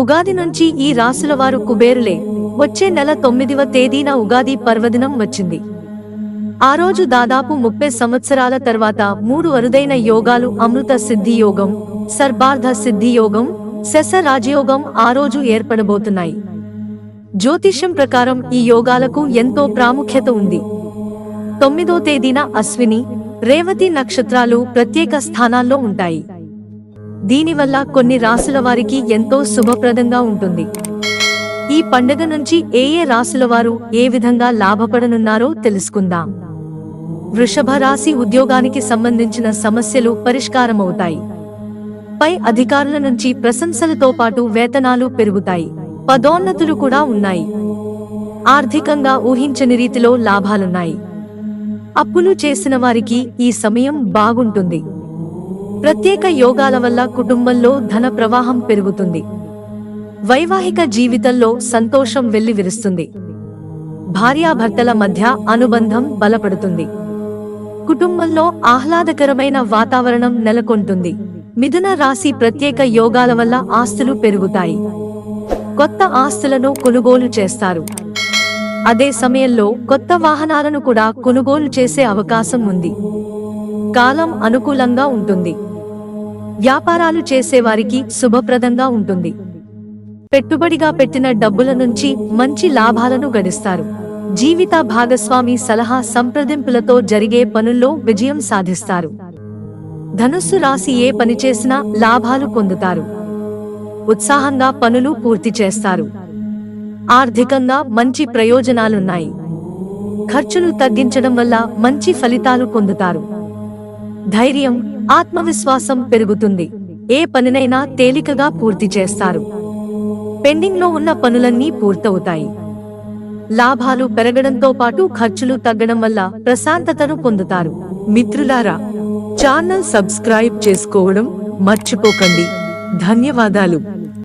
ఉగాది నుంచి ఈ రాసుల వారు కుబేరులే. వచ్చే నెల తొమ్మిదివ తేదీన ఉగాది పర్వదినం వచ్చింది. ఆ రోజు దాదాపు ముప్పై సంవత్సరాల తర్వాత మూడు అరుదైన యోగాలు అమృత సిద్ధి యోగం సర్బార్ధ సిద్ధి యోగం శశ రాజయోగం ఆ రోజు ఏర్పడబోతున్నాయి. జ్యోతిష్యం ప్రకారం ఈ యోగాలకు ఎంతో ప్రాముఖ్యత ఉంది. తొమ్మిదో తేదీన అశ్విని రేవతి నక్షత్రాలు ప్రత్యేక స్థానాల్లో ఉంటాయి. దీనివల్ల కొన్ని రాసుల వారికి ఎంతో శుభప్రదంగా ఉంటుంది. ఈ పండుగ నుంచి ఏ ఏ రాసుల వారు ఏ విధంగా లాభపడనున్నారో తెలుసుకుందాం. వృషభ రాశి ఉద్యోగానికి సంబంధించిన సమస్యలు పరిష్కారమవుతాయి. పై అధికారుల నుంచి ప్రశంసలతో పాటు వేతనాలు పెరుగుతాయి. పదోన్నతులు కూడా ఉన్నాయి. ఆర్థికంగా ఊహించని రీతిలో లాభాలున్నాయి. అప్పులు చేసిన వారికి ఈ సమయం బాగుంటుంది. ప్రత్యేక యోగాల వల్ల కుటుంబంలో ధన ప్రవాహం పెరుగుతుంది. వైవాహిక జీవితంలో సంతోషం వెల్లివిరుస్తుంది. భార్యాభర్తల మధ్య అనుబంధం బలపడుతుంది. కుటుంబంలో ఆహ్లాదకరమైన వాతావరణం నెలకొంటుంది. మిథున రాశి ప్రత్యేక యోగాల వల్ల ఆస్తులు పెరుగుతాయి. కొత్త ఆస్తులను కొనుగోలు చేస్తారు. అదే సమయంలో కొత్త వాహనాలను కూడా కొనుగోలు చేసే అవకాశం ఉంది. కాలం అనుకూలంగా ఉంటుంది. వ్యాపారాలు చేసేవారికి శుభప్రదంగా ఉంటుంది. పెట్టుబడిగా పెట్టిన డబ్బుల నుంచి మంచి లాభాలను గడిస్తారు. జీవిత భాగస్వామి సలహా సంప్రదింపులతో జరిగే పనుల్లో విజయం సాధిస్తారు. ధనుస్సు రాశి ఏ పని చేసినా లాభాలు పొందుతారు. ఉత్సాహంగా పనులు పూర్తి చేస్తారు. ఆర్థికంగా మంచి ప్రయోజనాలున్నాయి. ఖర్చులు తగ్గించడం వల్ల మంచి ఫలితాలు పొందుతారు. ధైర్యం ఆత్మవిశ్వాసం పెరుగుతుంది. ఏ పనినైనా తేలికగా పూర్తి చేస్తారు. పెండింగ్లో ఉన్న పనులన్నీ పూర్తవుతాయి. లాభాలు పెరగడంతో పాటు ఖర్చులు తగ్గడం వల్ల ప్రశాంతతను పొందుతారు. మిత్రులారా ఛానల్ సబ్స్క్రైబ్ చేసుకోవడం మర్చిపోకండి. ధన్యవాదాలు.